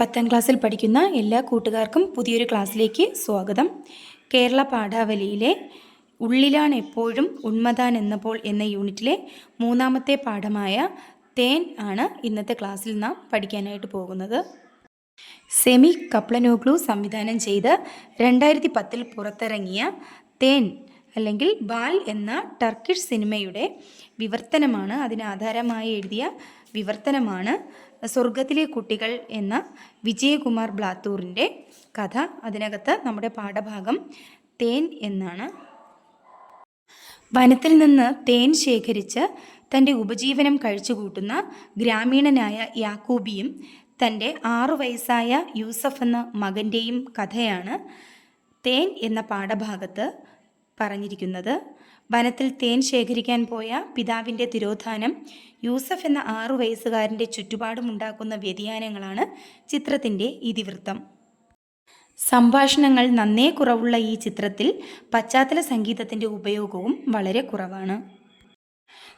പത്താം ക്ലാസ്സിൽ പഠിക്കുന്ന എല്ലാ കൂട്ടുകാർക്കും പുതിയൊരു ക്ലാസ്സിലേക്ക് സ്വാഗതം. കേരള പാഠാവലിയിലെ ഉള്ളിലാണ് എപ്പോഴും ഉന്മതാൻ എന്നപ്പോൾ എന്ന യൂണിറ്റിലെ മൂന്നാമത്തെ പാഠമായ തേൻ ആണ് ഇന്നത്തെ ക്ലാസ്സിൽ നാം പഠിക്കാനായിട്ട് പോകുന്നത്. സെമി കപ്ലനോഗ്ലു സംവിധാനം ചെയ്ത് രണ്ടായിരത്തി പത്തിൽ പുറത്തിറങ്ങിയ തേൻ അല്ലെങ്കിൽ ബാൽ എന്ന ടർക്കിഷ് സിനിമയുടെ വിവർത്തനമാണ് അതിന് ആധാരമായി എഴുതിയ വിവർത്തനമാണ് സ്വർഗത്തിലെ കുട്ടികൾ എന്ന വിജയകുമാർ ബ്ലാത്തൂറിന്റെ കഥ. അതിനകത്ത് നമ്മുടെ പാഠഭാഗം തേൻ എന്നാണ്. വനത്തിൽ നിന്ന് തേൻ ശേഖരിച്ച് തന്റെ ഉപജീവനം കഴിച്ചുകൂട്ടുന്ന ഗ്രാമീണനായ യാക്കൂബിയും തന്റെ ആറു വയസ്സായ യൂസഫ് എന്ന മകന്റെയും കഥയാണ് തേൻ എന്ന പാഠഭാഗത്ത് പറഞ്ഞിരിക്കുന്നത് വനത്തിൽ തേൻ ശേഖരിക്കാൻ പോയ പിതാവിന്റെ തിരോധാനം യൂസഫ് എന്ന ആറു വയസ്സുകാരന്റെ ചുറ്റുപാടുമുണ്ടാക്കുന്ന വ്യതിയാനങ്ങളാണ് ചിത്രത്തിന്റെ ഇതിവൃത്തം. സംഭാഷണങ്ങൾ നന്നേ കുറവുള്ള ഈ ചിത്രത്തിൽ പശ്ചാത്തല സംഗീതത്തിന്റെ ഉപയോഗവും വളരെ കുറവാണ്.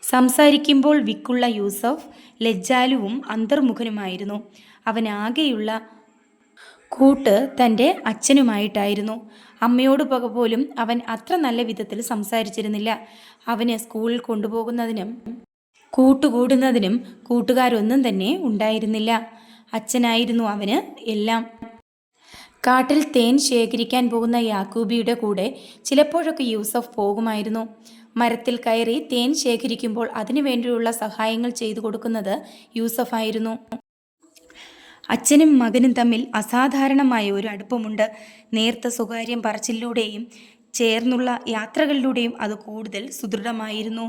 സംസാരിക്കുമ്പോൾ വിക്കുള്ള യൂസഫ് ലജ്ജാലുവും അന്തർമുഖനുമായിരുന്നു. അവനാകെയുള്ള കൂട്ട് തന്റെ അച്ഛനുമായിട്ടായിരുന്നു. അമ്മയോട് പക പോലും അവൻ അത്ര നല്ല വിധത്തിൽ സംസാരിച്ചിരുന്നില്ല. അവന് സ്കൂളിൽ കൊണ്ടുപോകുന്നതിനും കൂട്ടുകൂടുന്നതിനും കൂട്ടുകാരൊന്നും തന്നെ ഉണ്ടായിരുന്നില്ല. അച്ഛനായിരുന്നു അവന് എല്ലാം. കാട്ടിൽ തേൻ ശേഖരിക്കാൻ പോകുന്ന യാക്കൂബിയുടെ കൂടെ ചിലപ്പോഴൊക്കെ യൂസഫ് പോകുമായിരുന്നു. മരത്തിൽ കയറി തേൻ ശേഖരിക്കുമ്പോൾ അതിനു വേണ്ടിയുള്ള സഹായങ്ങൾ ചെയ്തു കൊടുക്കുന്നത് യൂസഫായിരുന്നു അച്ഛനും മകനും തമ്മിൽ അസാധാരണമായ ഒരു അടുപ്പമുണ്ട്. നേർത്ത സ്വകാര്യം പറച്ചിലൂടെയും ചേർന്നുള്ള യാത്രകളിലൂടെയും അത് കൂടുതൽ സുദൃഢമായിരുന്നു.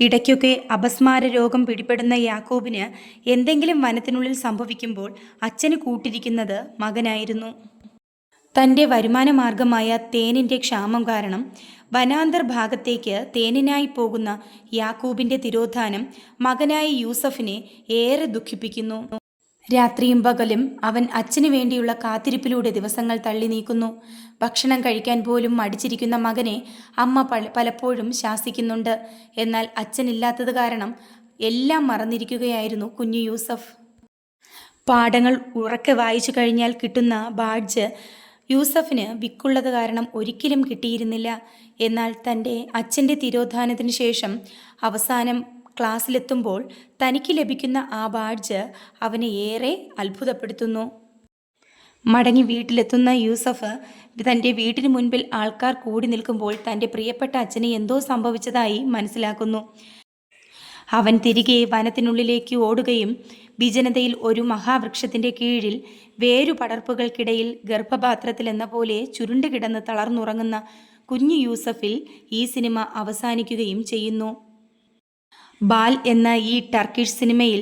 ഇടയ്ക്കൊക്കെ അപസ്മാര രോഗം പിടിപെടുന്ന യാക്കോബിന് എന്തെങ്കിലും വനത്തിനുള്ളിൽ സംഭവിക്കുമ്പോൾ അച്ഛന് കൂട്ടിരിക്കുന്നത് മകനായിരുന്നു. തന്റെ വരുമാന മാർഗമായ തേനിന്റെ ക്ഷാമം കാരണം വനാന്തർ ഭാഗത്തേക്ക് തേനിനായി പോകുന്ന യാക്കൂബിന്റെ തിരോധാനം മകനായ യൂസഫിനെ ഏറെ ദുഃഖിപ്പിക്കുന്നു. രാത്രിയും പകലും അവൻ അച്ഛനു വേണ്ടിയുള്ള കാത്തിരിപ്പിലൂടെ ദിവസങ്ങൾ തള്ളി നീക്കുന്നു. ഭക്ഷണം കഴിക്കാൻ പോലും മടിച്ചിരിക്കുന്ന മകനെ അമ്മ പലപ്പോഴും ശാസിക്കുന്നുണ്ട്. എന്നാൽ അച്ഛനില്ലാത്തത് കാരണം എല്ലാം മറന്നിരിക്കുകയായിരുന്നു കുഞ്ഞു യൂസഫ്. പാഠങ്ങൾ ഉറക്കെ വായിച്ചു കഴിഞ്ഞാൽ കിട്ടുന്ന ബാഡ്ജ് യൂസഫിന് വിക്കുള്ളത് കാരണം ഒരിക്കലും കിട്ടിയിരുന്നില്ല. എന്നാൽ തന്റെ അച്ഛന്റെ തിരോധാനത്തിന് ശേഷം അവസാനം ക്ലാസ്സിലെത്തുമ്പോൾ തനിക്ക് ലഭിക്കുന്ന ആ ബാഡ്ജ് അവനെ ഏറെ അത്ഭുതപ്പെടുത്തുന്നു. മടങ്ങി വീട്ടിലെത്തുന്ന യൂസഫ് തന്റെ വീട്ടിന് മുൻപിൽ ആൾക്കാർ കൂടി നിൽക്കുമ്പോൾ തന്റെ പ്രിയപ്പെട്ട അച്ഛനെ എന്തോ സംഭവിച്ചതായി മനസ്സിലാക്കുന്നു. അവൻ തിരികെ വനത്തിനുള്ളിലേക്ക് ഓടുകയും വിജനതയിൽ ഒരു മഹാവൃക്ഷത്തിന്റെ കീഴിൽ വേരുപടർപ്പുകൾക്കിടയിൽ ഗർഭപാത്രത്തിൽ എന്ന പോലെ ചുരുണ്ടുകിടന്ന് തളർന്നുറങ്ങുന്ന കുഞ്ഞു യൂസഫിൽ ഈ സിനിമ അവസാനിക്കുകയും ചെയ്യുന്നു. ബാൽ എന്ന ഈ ടർക്കിഷ് സിനിമയിൽ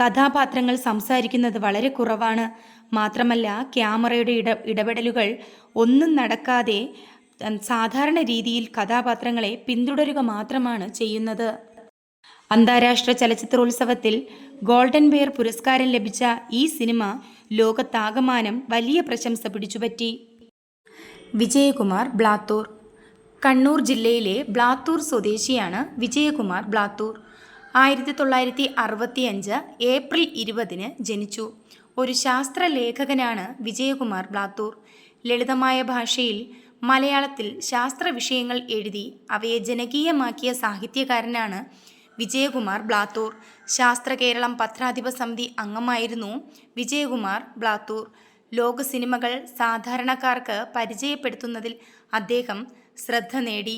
കഥാപാത്രങ്ങൾ സംസാരിക്കുന്നത് വളരെ കുറവാണ്. മാത്രമല്ല ക്യാമറയുടെ ഇട ഇടപെടലുകൾ ഒന്നും നടക്കാതെ സാധാരണ രീതിയിൽ കഥാപാത്രങ്ങളെ പിന്തുടരുക മാത്രമാണ് ചെയ്യുന്നത്. അന്താരാഷ്ട്ര ചലച്ചിത്രോത്സവത്തിൽ ഗോൾഡൻ ബെയർ പുരസ്കാരം ലഭിച്ച ഈ സിനിമ ലോകത്താകമാനം വലിയ പ്രശംസ പിടിച്ചുപറ്റി. വിജയകുമാർ ബ്ലാത്തൂർ. കണ്ണൂർ ജില്ലയിലെ ബ്ലാത്തൂർ സ്വദേശിയാണ് വിജയകുമാർ ബ്ലാത്തൂർ. ആയിരത്തി തൊള്ളായിരത്തി അറുപത്തി അഞ്ച് ഏപ്രിൽ ഇരുപതിന് ജനിച്ചു. ഒരു ശാസ്ത്ര ലേഖകനാണ് വിജയകുമാർ ബ്ലാത്തൂർ. ലളിതമായ ഭാഷയിൽ മലയാളത്തിൽ ശാസ്ത്ര വിഷയങ്ങൾ എഴുതി അവയെ ജനകീയമാക്കിയ സാഹിത്യകാരനാണ് വിജയകുമാർ ബ്ലാത്തൂർ. ശാസ്ത്ര കേരളം പത്രാധിപ സമിതി അംഗമായിരുന്നു വിജയകുമാർ ബ്ലാത്തൂർ. ലോക സിനിമകൾ സാധാരണക്കാർക്ക് പരിചയപ്പെടുത്തുന്നതിൽ അദ്ദേഹം ശ്രദ്ധ നേടി.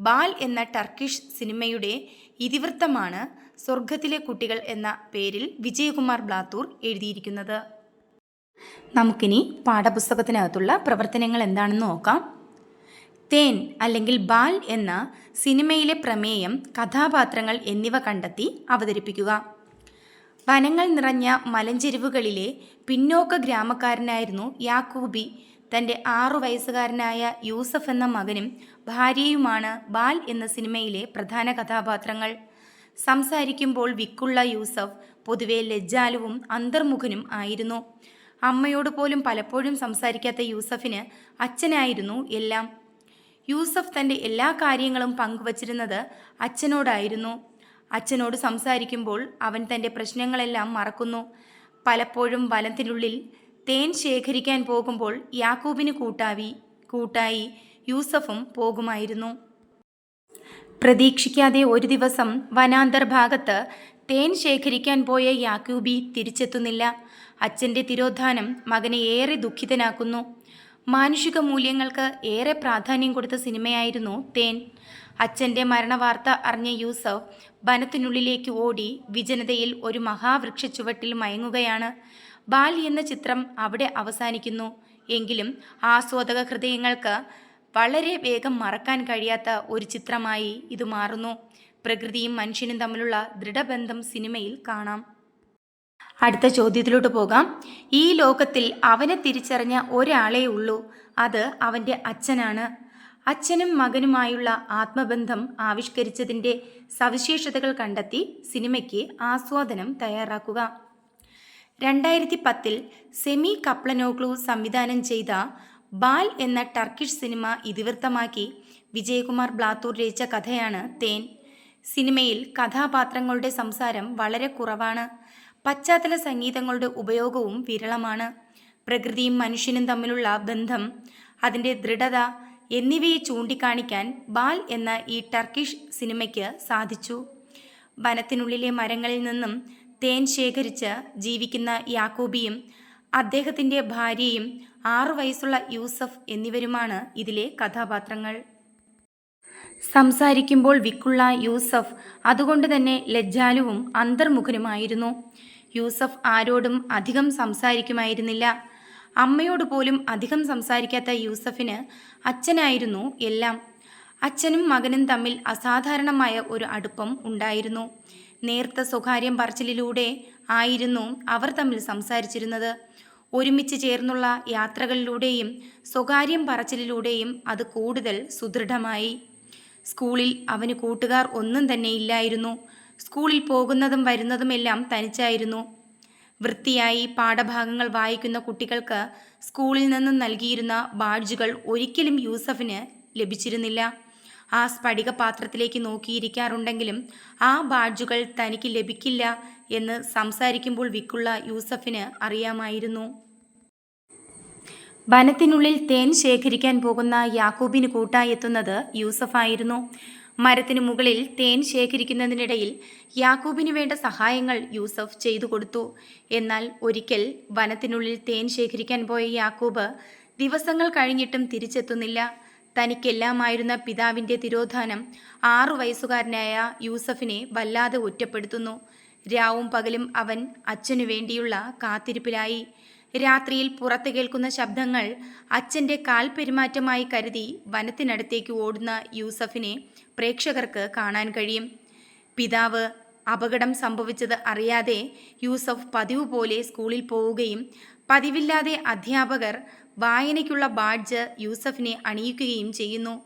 ബാൽ എന്ന ടർക്കിഷ് സിനിമയുടെ ഇതിവൃത്തമാണ് സ്വർഗത്തിലെ കുട്ടികൾ എന്ന പേരിൽ വിജയകുമാർ ബ്ലാത്തൂർ എഴുതിയിരിക്കുന്നത്. നമുക്കിനി പാഠപുസ്തകത്തിനകത്തുള്ള പ്രവർത്തനങ്ങൾ എന്താണെന്ന് നോക്കാം. തേൻ അല്ലെങ്കിൽ ബാൽ എന്ന സിനിമയിലെ പ്രമേയം കഥാപാത്രങ്ങൾ എന്നിവ കണ്ടെത്തി അവതരിപ്പിക്കുക. വനങ്ങൾ നിറഞ്ഞ മലഞ്ചെരിവുകളിലെ പിന്നോക്ക ഗ്രാമക്കാരനായിരുന്നു യാക്കൂബി. തന്റെ ആറു വയസ്സുകാരനായ യൂസഫ് എന്ന മകനും ഭാര്യയുമാണ് ബാൽ എന്ന സിനിമയിലെ പ്രധാന കഥാപാത്രങ്ങൾ. സംസാരിക്കുമ്പോൾ വിക്കുള്ള യൂസഫ് പൊതുവെ ലജ്ജാലുവും അന്തർമുഖനും ആയിരുന്നു. അമ്മയോട് പോലും പലപ്പോഴും സംസാരിക്കാത്ത യൂസഫിന് അച്ഛനായിരുന്നു എല്ലാം. യൂസഫ് തന്റെ എല്ലാ കാര്യങ്ങളും പങ്കുവച്ചിരുന്നത് അച്ഛനോടായിരുന്നു. അച്ഛനോട് സംസാരിക്കുമ്പോൾ അവൻ തന്റെ പ്രശ്നങ്ങളെല്ലാം മറക്കുന്നു. പലപ്പോഴും വനത്തിനുള്ളിൽ തേൻ ശേഖരിക്കാൻ പോകുമ്പോൾ യാക്കൂബിന് കൂട്ടാവി കൂട്ടായി യൂസഫും പോകുമായിരുന്നു. പ്രതീക്ഷിക്കാതെ ഒരു ദിവസം വനാന്തർ ഭാഗത്ത് തേൻ ശേഖരിക്കാൻ പോയ യാക്കൂബി തിരിച്ചെത്തുന്നില്ല. അച്ഛന്റെ തിരോധാനം മകനെ ഏറെ ദുഃഖിതനാക്കുന്നു. മാനുഷിക മൂല്യങ്ങൾക്ക് ഏറെ പ്രാധാന്യം കൊടുത്ത സിനിമയായിരുന്നു തേൻ. അച്ഛന്റെ മരണവാർത്ത അറിഞ്ഞ യൂസഫ് വനത്തിനുള്ളിലേക്ക് ഓടി വിജനതയിൽ ഒരു മഹാവൃക്ഷ ചുവട്ടിൽ മയങ്ങുകയാണ്. ബാൽ എന്ന ചിത്രം അവിടെ അവസാനിക്കുന്നു. എങ്കിലും ആസ്വാദക ഹൃദയങ്ങൾക്ക് വളരെ വേഗം മറക്കാൻ കഴിയാത്ത ഒരു ചിത്രമായി ഇത് മാറുന്നു. പ്രകൃതിയും മനുഷ്യനും തമ്മിലുള്ള ദൃഢബന്ധം സിനിമയിൽ കാണാം. അടുത്ത ചോദ്യത്തിലോട്ട് പോകാം. ഈ ലോകത്തിൽ അവനെ തിരിച്ചറിഞ്ഞ ഒരാളേ ഉള്ളൂ. അത് അവന്റെ അച്ഛനാണ്. അച്ഛനും മകനുമായുള്ള ആത്മബന്ധം ആവിഷ്കരിച്ചതിന്റെ സവിശേഷതകൾ കണ്ടെത്തി സിനിമയ്ക്ക് ആസ്വാദനം തയ്യാറാക്കുക. രണ്ടായിരത്തി പത്തിൽ സെമി കപ്ലനോഗ്ലു സംവിധാനം ചെയ്ത ബാൽ എന്ന ടർക്കിഷ് സിനിമ ഇതിവൃത്തമാക്കി വിജയകുമാർ ബ്ലാത്തൂർ രചിച്ച കഥയാണ് തേൻ. സിനിമയിൽ കഥാപാത്രങ്ങളുടെ സംസാരം വളരെ കുറവാണ്. പശ്ചാത്തല സംഗീതങ്ങളുടെ ഉപയോഗവും വിരളമാണ്. പ്രകൃതിയും മനുഷ്യനും തമ്മിലുള്ള ബന്ധം അതിന്റെ ദൃഢത എന്നിവയെ ചൂണ്ടിക്കാണിക്കാൻ ബാൽ എന്ന ഈ ടർക്കിഷ് സിനിമയ്ക്ക് സാധിച്ചു. വനത്തിനുള്ളിലെ മരങ്ങളിൽ നിന്നും തേൻ ശേഖരിച്ച് ജീവിക്കുന്ന യാക്കൂബിയും അദ്ദേഹത്തിന്റെ ഭാര്യയും ആറു വയസ്സുള്ള യൂസഫ് എന്നിവരുമാണ് ഇതിലെ കഥാപാത്രങ്ങൾ. സംസാരിക്കുമ്പോൾ വിക്കുള്ള യൂസഫ് അതുകൊണ്ട് തന്നെ ലജ്ജാലുവും അന്തർമുഖനുമായിരുന്നു. യൂസഫ് ആരോടും അധികം സംസാരിക്കുമായിരുന്നില്ല. അമ്മയോട് പോലും അധികം സംസാരിക്കാത്ത യൂസഫിന് അച്ഛനായിരുന്നു എല്ലാം. അച്ഛനും മകനും തമ്മിൽ അസാധാരണമായ ഒരു അടുപ്പം ഉണ്ടായിരുന്നു. നേർത്ത സ്വകാര്യം പറച്ചിലിലൂടെ ആയിരുന്നു അവർ തമ്മിൽ സംസാരിച്ചിരുന്നത്. ഒരുമിച്ച് ചേർന്നുള്ള യാത്രകളിലൂടെയും സ്വകാര്യം പറച്ചിലിലൂടെയും അത് കൂടുതൽ സുദൃഢമായി. സ്കൂളിൽ അവന് കൂട്ടുകാർ ഒന്നും തന്നെ ഇല്ലായിരുന്നു. സ്കൂളിൽ പോകുന്നതും വരുന്നതുമെല്ലാം തനിച്ചായിരുന്നു. വൃത്തിയായി പാഠഭാഗങ്ങൾ വായിക്കുന്ന കുട്ടികൾക്ക് സ്കൂളിൽ നിന്നും നൽകിയിരുന്ന ബാഡ്ജുകൾ ഒരിക്കലും യൂസഫിന് ലഭിച്ചിരുന്നില്ല. ആ സ്ഫടിക പാത്രത്തിലേക്ക് നോക്കിയിരിക്കാറുണ്ടെങ്കിലും ആ ബാഡ്ജുകൾ തനിക്ക് ലഭിക്കില്ല എന്ന് സംസാരിക്കുമ്പോൾ വിക്കുള്ള യൂസഫിന് അറിയാമായിരുന്നു. വനത്തിനുള്ളിൽ തേൻ ശേഖരിക്കാൻ പോകുന്ന യാക്കൂബിന് കൂട്ടായി എത്തുന്നത് യൂസഫായിരുന്നു. മരത്തിനു മുകളിൽ തേൻ ശേഖരിക്കുന്നതിനിടയിൽ യാക്കൂബിന് വേണ്ട സഹായങ്ങൾ യൂസഫ് ചെയ്തു കൊടുത്തു. എന്നാൽ ഒരിക്കൽ വനത്തിനുള്ളിൽ തേൻ ശേഖരിക്കാൻ പോയ യാക്കൂബ് ദിവസങ്ങൾ കഴിഞ്ഞിട്ടും തിരിച്ചെത്തുന്നില്ല. തനിക്കെല്ലാമായിരുന്ന പിതാവിന്റെ തിരോധാനം ആറു വയസ്സുകാരനായ യൂസഫിനെ വല്ലാതെ ഒറ്റപ്പെടുത്തുന്നു. രാവും പകലും അവൻ അച്ഛനു വേണ്ടിയുള്ള കാത്തിരിപ്പിലായി. രാത്രിയിൽ പുറത്തു കേൾക്കുന്ന ശബ്ദങ്ങൾ അച്ഛന്റെ കാൽപെരുമാറ്റമായി കരുതി വനത്തിനടുത്തേക്ക് ഓടുന്ന യൂസഫിനെ പ്രേക്ഷകർക്ക് കാണാൻ കഴിയും. പിതാവ് അപകടം സംഭവിച്ചത് അറിയാതെ യൂസഫ് പതിവ് പോലെ സ്കൂളിൽ പോവുകയും പതിവില്ലാതെ അധ്യാപകർ വായനയ്ക്കുള്ള ബാഡ്ജ് യൂസഫിനെ അണിയിക്കുകയും ചെയ്യുന്നു.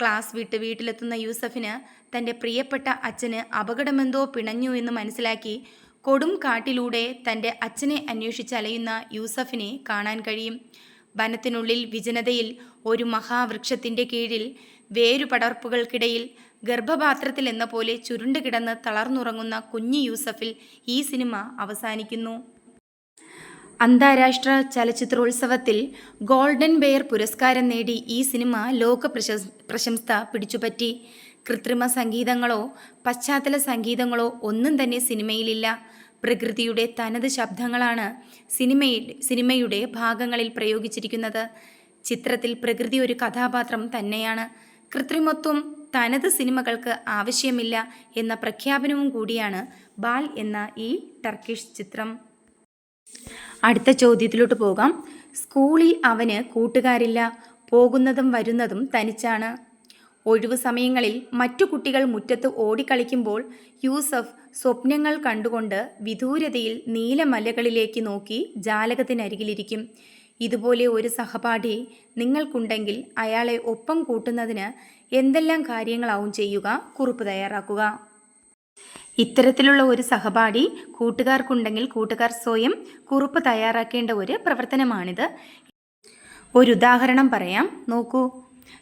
ക്ലാസ് വിട്ട് വീട്ടിലെത്തുന്ന യൂസഫിന് തന്റെ പ്രിയപ്പെട്ട അച്ഛന് അപകടമെന്തോ പിണഞ്ഞു എന്ന് മനസ്സിലാക്കി കൊടും കാട്ടിലൂടെ തന്റെ അച്ഛനെ അന്വേഷിച്ചലയുന്ന യൂസഫിനെ കാണാൻ കഴിയും. വനത്തിനുള്ളിൽ വിജനതയിൽ ഒരു മഹാവൃക്ഷത്തിന്റെ കീഴിൽ വേരുപടർപ്പുകൾക്കിടയിൽ ഗർഭപാത്രത്തിൽ എന്ന പോലെ ചുരുണ്ടുകിടന്ന് തളർന്നുറങ്ങുന്ന കുഞ്ഞു യൂസഫിൽ ഈ സിനിമ അവസാനിക്കുന്നു. അന്താരാഷ്ട്ര ചലച്ചിത്രോത്സവത്തിൽ ഗോൾഡൻ ബെയർ പുരസ്കാരം നേടി ഈ സിനിമ ലോക പ്രശസ് പിടിച്ചുപറ്റി. കൃത്രിമ സംഗീതങ്ങളോ പശ്ചാത്തല സംഗീതങ്ങളോ ഒന്നും തന്നെ സിനിമയിലില്ല. പ്രകൃതിയുടെ തനത് ശബ്ദങ്ങളാണ് സിനിമയിൽ സിനിമയുടെ ഭാഗങ്ങളിൽ പ്രയോഗിച്ചിരിക്കുന്നത്. ചിത്രത്തിൽ പ്രകൃതി ഒരു കഥാപാത്രം തന്നെയാണ്. കൃത്രിമത്വം തനത് സിനിമകൾക്ക് ആവശ്യമില്ല എന്ന പ്രഖ്യാപനവും കൂടിയാണ് ബാൽ എന്ന ഈ ടർക്കിഷ് ചിത്രം. അടുത്ത ചോദ്യത്തിലോട്ട് പോകാം. സ്കൂളിൽ അവന് കൂട്ടുകാരില്ല. പോകുന്നതും വരുന്നതും തനിച്ചാണ്. ഒഴിവു സമയങ്ങളിൽ മറ്റു കുട്ടികൾ മുറ്റത്ത് ഓടിക്കളിക്കുമ്പോൾ യൂസഫ് സ്വപ്നങ്ങൾ കണ്ടുകൊണ്ട് വിദൂരതയിൽ നീലമലകളിലേക്ക് നോക്കി ജാലകത്തിനരികിലിരിക്കും. ഇതുപോലെ ഒരു സഹപാഠി നിങ്ങൾക്കുണ്ടെങ്കിൽ അയാളെ ഒപ്പം കൂട്ടുന്നതിന് എന്തെല്ലാം കാര്യങ്ങളാവും ചെയ്യുക? കുറിപ്പ് തയ്യാറാക്കുക. ഇത്തരത്തിലുള്ള ഒരു സഹപാഠി കൂട്ടുകാർക്കുണ്ടെങ്കിൽ കൂട്ടുകാർ സ്വയം കുറിപ്പ് തയ്യാറാക്കേണ്ട ഒരു പ്രവർത്തനമാണിത്. ഒരു ഉദാഹരണം പറയാം. നോക്കൂ.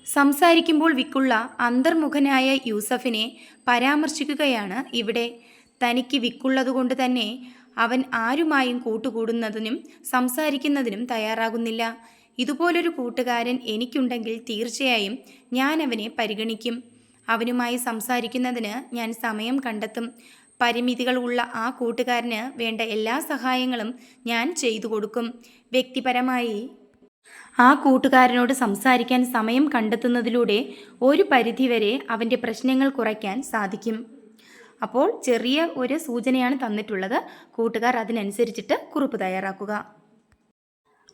സംസാരിക്കുമ്പോൾ വിക്കുള്ള അന്തർമുഖനായ യൂസഫിനെ പരാമർശിക്കുകയാണ് ഇവിടെ. തനിക്ക് വിക്കുള്ളതുകൊണ്ട് തന്നെ അവൻ ആരുമായും കൂട്ടുകൂടുന്നതിനും സംസാരിക്കുന്നതിനും തയ്യാറാകുന്നില്ല. ഇതുപോലൊരു കൂട്ടുകാരൻ എനിക്കുണ്ടെങ്കിൽ തീർച്ചയായും ഞാൻ അവനെ പരിഗണിക്കും. അവനുമായി സംസാരിക്കുന്നതിന് ഞാൻ സമയം കണ്ടെത്തും. പരിമിതികൾ ഉള്ള ആ കൂട്ടുകാരന് വേണ്ട എല്ലാ സഹായങ്ങളും ഞാൻ ചെയ്തു കൊടുക്കും. വ്യക്തിപരമായി ആ കൂട്ടുകാരനോട് സംസാരിക്കാൻ സമയം കണ്ടെത്തുന്നതിലൂടെ ഒരു പരിധിവരെ അവന്റെ പ്രശ്നങ്ങൾ കുറയ്ക്കാൻ സാധിക്കും. അപ്പോൾ ചെറിയ ഒരു സൂചനയാണ് തന്നിട്ടുള്ളത്. കൂട്ടുകാർ അതിനനുസരിച്ചിട്ട് കുറിപ്പ് തയ്യാറാക്കുക.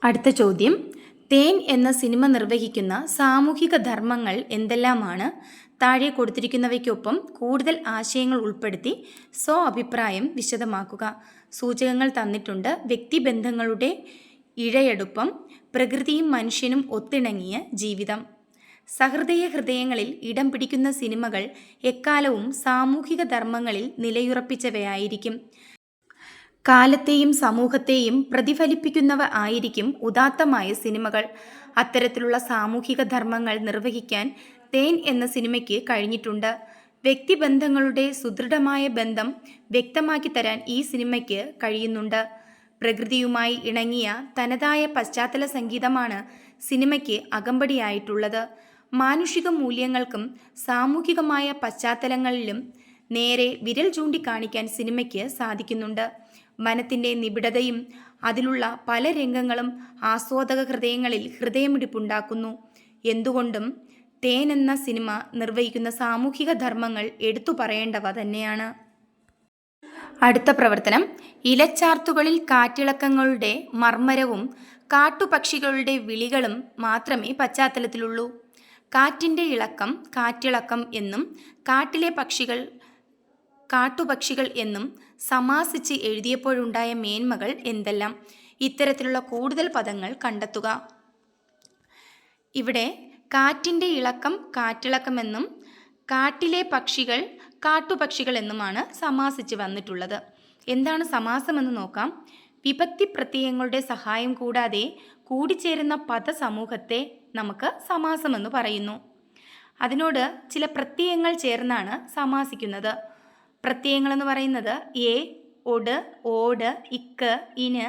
അടുത്ത ചോദ്യം. തേൻ എന്ന സിനിമ നിർവഹിക്കുന്ന സാമൂഹിക ധർമ്മങ്ങൾ എന്തെല്ലാമാണ്? താഴെ കൊടുത്തിരിക്കുന്നവയ്ക്കൊപ്പം കൂടുതൽ ആശയങ്ങൾ ഉൾപ്പെടുത്തി സ്വ അഭിപ്രായം വിശദമാക്കുക. സൂചകങ്ങൾ തന്നിട്ടുണ്ട്. വ്യക്തിബന്ധങ്ങളുടെ ഇഴയടുപ്പം പ്രകൃതിയും മനുഷ്യനും ഒത്തിണങ്ങിയ ജീവിതം. സഹൃദയ ഹൃദയങ്ങളിൽ ഇടം പിടിക്കുന്ന സിനിമകൾ എക്കാലവും സാമൂഹിക ധർമ്മങ്ങളിൽ നിലയുറപ്പിച്ചവയായിരിക്കും. കാലത്തെയും സമൂഹത്തെയും പ്രതിഫലിപ്പിക്കുന്നവ ആയിരിക്കും ഉദാത്തമായ സിനിമകൾ. അത്തരത്തിലുള്ള സാമൂഹിക ധർമ്മങ്ങൾ നിർവഹിക്കാൻ തേൻ എന്ന സിനിമയ്ക്ക് കഴിഞ്ഞിട്ടുണ്ട്. വ്യക്തിബന്ധങ്ങളുടെ സുദൃഢമായ ബന്ധം വ്യക്തമാക്കി തരാൻ ഈ സിനിമയ്ക്ക് കഴിയുന്നുണ്ട്. പ്രകൃതിയുമായി ഇണങ്ങിയ തനതായ പശ്ചാത്തല സംഗീതമാണ് സിനിമയ്ക്ക് അകമ്പടിയായിട്ടുള്ളത്. മാനുഷിക മൂല്യങ്ങൾക്കും സാമൂഹികമായ പശ്ചാത്തലങ്ങളിലും നേരെ വിരൽ ചൂണ്ടിക്കാണിക്കാൻ സിനിമയ്ക്ക് സാധിക്കുന്നുണ്ട്. വനത്തിന്റെ നിബിഡതയും അതിലുള്ള പല രംഗങ്ങളും ആസ്വാദക ഹൃദയങ്ങളിൽ ഹൃദയമിടിപ്പുണ്ടാക്കുന്നു. എന്തുകൊണ്ടും തേൻ എന്ന സിനിമ നിർവഹിക്കുന്ന സാമൂഹിക ധർമ്മങ്ങൾ എടുത്തു പറയേണ്ടവ തന്നെയാണ്. അടുത്ത പ്രവർത്തനം ഇലച്ചാർത്തുകളിൽ കാറ്റിളക്കങ്ങളുടെ മർമ്മരവും കാട്ടുപക്ഷികളുടെ വിളികളും മാത്രമേ പശ്ചാത്തലത്തിലുള്ളൂ. കാറ്റിന്റെ ഇളക്കം കാറ്റിളക്കം എന്നും കാട്ടിലെ പക്ഷികൾ കാട്ടുപക്ഷികൾ എന്നും സമാസിച്ച് എഴുതിയപ്പോഴുണ്ടായ മേന്മകൾ എന്തെല്ലാം? ഇത്തരത്തിലുള്ള കൂടുതൽ പദങ്ങൾ കണ്ടെത്തുക. ഇവിടെ കാറ്റിന്റെ ഇളക്കം കാറ്റിളക്കമെന്നും കാട്ടിലെ പക്ഷികൾ കാട്ടുപക്ഷികൾ എന്നുമാണ് സമാസിച്ച് വന്നിട്ടുള്ളത്. എന്താണ് സമാസമെന്ന് നോക്കാം. വിഭക്തി പ്രത്യയങ്ങളുടെ സഹായം കൂടാതെ കൂടിച്ചേരുന്ന പദസമൂഹത്തെ നമുക്ക് സമാസമെന്ന് പറയുന്നു. അതിനോട് ചില പ്രത്യയങ്ങൾ ചേർന്നാണ് സമാസിക്കുന്നത്. പ്രത്യയങ്ങൾ എന്ന് പറയുന്നത് എ ഒട് ഓട് ഇക്ക് ഇന്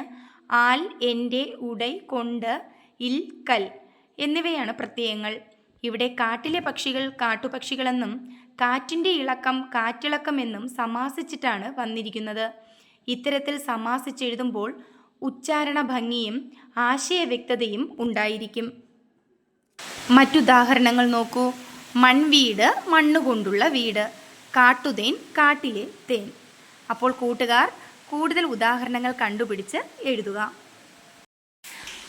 ആൽ എന്റെ ഉടൈ കൊണ്ട് ഇൽ കൽ. എന്നിവയാണ് പ്രത്യയങ്ങൾ. ഇവിടെ കാട്ടിലെ പക്ഷികൾ കാട്ടുപക്ഷികളെന്നും കാറ്റിന്റെ ഇളക്കം കാറ്റിളക്കം എന്നും സമാസിച്ചിട്ടാണ് വന്നിരിക്കുന്നത്. ഇത്തരത്തിൽ സമാസിച്ചെഴുതുമ്പോൾ ഉച്ചാരണ ഭംഗിയും ആശയവ്യക്തതയും ഉണ്ടായിരിക്കും. മറ്റുദാഹരണങ്ങൾ നോക്കൂ. മൺവീട് മണ്ണുകൊണ്ടുള്ള വീട്. കാട്ടുതേൻ കാട്ടിലെ തേൻ. അപ്പോൾ കൂട്ടുകാർ കൂടുതൽ ഉദാഹരണങ്ങൾ കണ്ടുപിടിച്ച് എഴുതുക.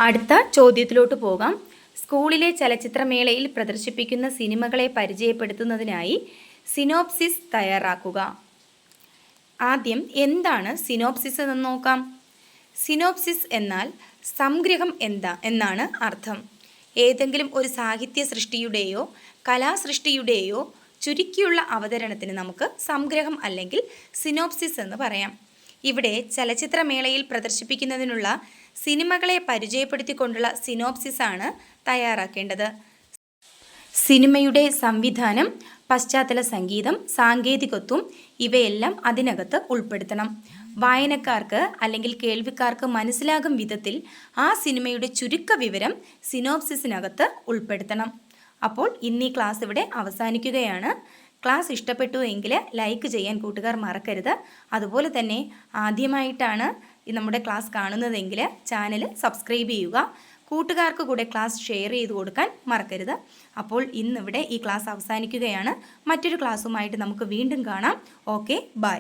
അടുത്ത ചോദ്യത്തിലോട്ട് പോകാം. സ്കൂളിലെ ചലച്ചിത്രമേളയിൽ പ്രദർശിപ്പിക്കുന്ന സിനിമകളെ പരിചയപ്പെടുത്തുന്നതിനായി സിനോപ്സിസ് തയ്യാറാക്കുക. ആദ്യം എന്താണ് സിനോപ്സിസ് എന്ന് നോക്കാം. സിനോപ്സിസ് എന്നാൽ സംഗ്രഹം എന്താ എന്നാണ് അർത്ഥം. ഏതെങ്കിലും ഒരു സാഹിത്യ സൃഷ്ടിയുടെയോ കലാസൃഷ്ടിയുടെയോ ചുരുക്കിയുള്ള അവതരണത്തിന് നമുക്ക് സംഗ്രഹം അല്ലെങ്കിൽ സിനോപ്സിസ് എന്ന് പറയാം. ഇവിടെ ചലച്ചിത്രമേളയിൽ പ്രദർശിപ്പിക്കുന്നതിനുള്ള സിനിമകളെ പരിചയപ്പെടുത്തിക്കൊണ്ടുള്ള സിനോപ്സിസാണ് തയ്യാറാക്കേണ്ടത്. സിനിമയുടെ സംവിധാനം പശ്ചാത്തല സംഗീതം സാങ്കേതികത്വം ഇവയെല്ലാം അതിനകത്ത് ഉൾപ്പെടുത്തണം. വായനക്കാർക്ക് അല്ലെങ്കിൽ കേൾവിക്കാർക്ക് മനസ്സിലാകും വിധത്തിൽ ആ സിനിമയുടെ ചുരുക്ക വിവരം സിനോപ്സിസിനകത്ത് ഉൾപ്പെടുത്തണം. അപ്പോൾ ഇന്നീ ക്ലാസ് ഇവിടെ അവസാനിക്കുകയാണ്. ക്ലാസ് ഇഷ്ടപ്പെട്ടു എങ്കിൽ ലൈക്ക് ചെയ്യാൻ കൂട്ടുകാർ മറക്കരുത്. അതുപോലെ തന്നെ ആദ്യമായിട്ടാണ് ഈ നമ്മുടെ ക്ലാസ് കാണുന്നതെങ്കിൽ ചാനൽ സബ്സ്ക്രൈബ് ചെയ്യുക. കൂട്ടുകാർക്ക് കൂടെ ക്ലാസ് ഷെയർ ചെയ്ത് കൊടുക്കാൻ മറക്കരുത്. അപ്പോൾ ഇന്നിവിടെ ഈ ക്ലാസ് അവസാനിക്കുകയാണ്. മറ്റൊരു ക്ലാസ്സുമായിട്ട് നമുക്ക് വീണ്ടും കാണാം. Okay bye